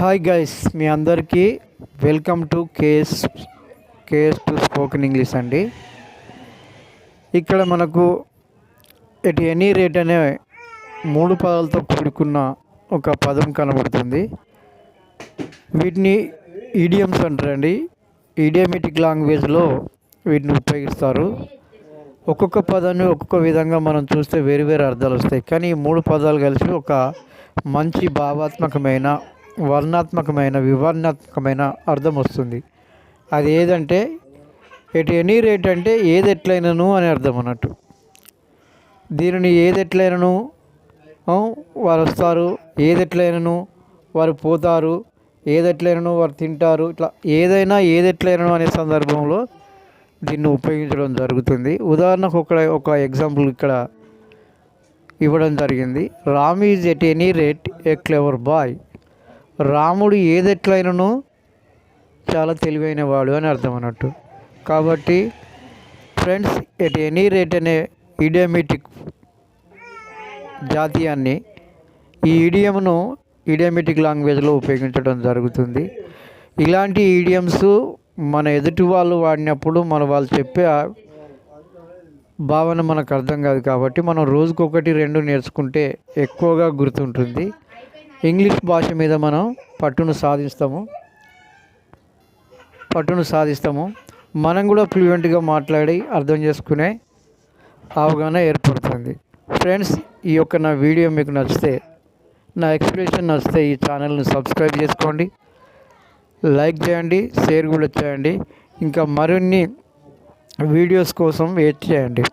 Hi guys మీ అందరికీ welcome to KS KS two spoken English అండి. ఇక్కడ మనకు ఎట్ ఎనీ రేట్ అనే మూడు పదాలతో కూడుకున్న ఒక పదం కనబడుతుంది. వీటిని ఈడియమ్స్ అంటారండి. ఈడియమెటిక్ లాంగ్వేజ్లో వీటిని ఉపయోగిస్తారు. ఒక్కొక్క పదాన్ని ఒక్కొక్క విధంగా మనం చూస్తే వేరు వేరు అర్థాలు వస్తాయి. కానీ ఈ మూడు పదాలు కలిసి ఒక మంచి భావాత్మకమైన వర్ణాత్మకమైన వివరణాత్మకమైన అర్థం వస్తుంది. అది ఏదంటే ఎట్ ఎనీ రేట్ అంటే ఏది ఎట్లయినను అని అర్థం అన్నట్టు. దీనిని ఏది ఎట్లయినను వారు వస్తారు ఏది ఎట్లయినను వారు పోతారు ఏది ఎట్లయినను వారు తింటారు ఇట్లా ఏదైనా ఏది ఎట్లయినను అనే సందర్భంలో దీన్ని ఉపయోగించడం జరుగుతుంది. ఉదాహరణకు ఒక ఒక ఎగ్జాంపుల్ ఇక్కడ ఇవ్వడం జరిగింది. Ram is at any rate a clever boy. రాముడు ఏదెట్లయినను చాలా తెలివైన వాడు అని అర్థం అన్నట్టు కాబట్టి ఫ్రెండ్స్ ఎట్ ఎనీ రేట్ అనే ఇడియమెటిక్ జాతీయాన్ని ఈ ఈడియంను ఈడియమెటిక్ లాంగ్వేజ్లో ఉపయోగించడం జరుగుతుంది. ఇలాంటి ఈడియమ్స్ మన ఎదుటి వాళ్ళు వాడినప్పుడు మన వాళ్ళు చెప్పే భావన మనకు అర్థం కాదు కాబట్టి మనం రోజుకొకటి రెండు నేర్చుకుంటే ఎక్కువగా గుర్తుంటుంది. ఇంగ్లీష్ భాష మీద మనం పట్టును సాధిస్తాము. పట్టును సాధిస్తాము. మనం కూడా ఫ్లూయెంట్గా మాట్లాడి అర్థం చేసుకునే అవగాహన ఏర్పడుతుంది. ఫ్రెండ్స్ ఈ యొక్క నా వీడియో మీకు నచ్చితే నా ఎక్స్ప్రెషన్ నచ్చితే ఈ ఛానల్ని సబ్స్క్రైబ్ చేసుకోండి. లైక్ చేయండి షేర్ కూడా చేయండి. ఇంకా మరిన్ని వీడియోస్ కోసం వెయిట్ చేయండి.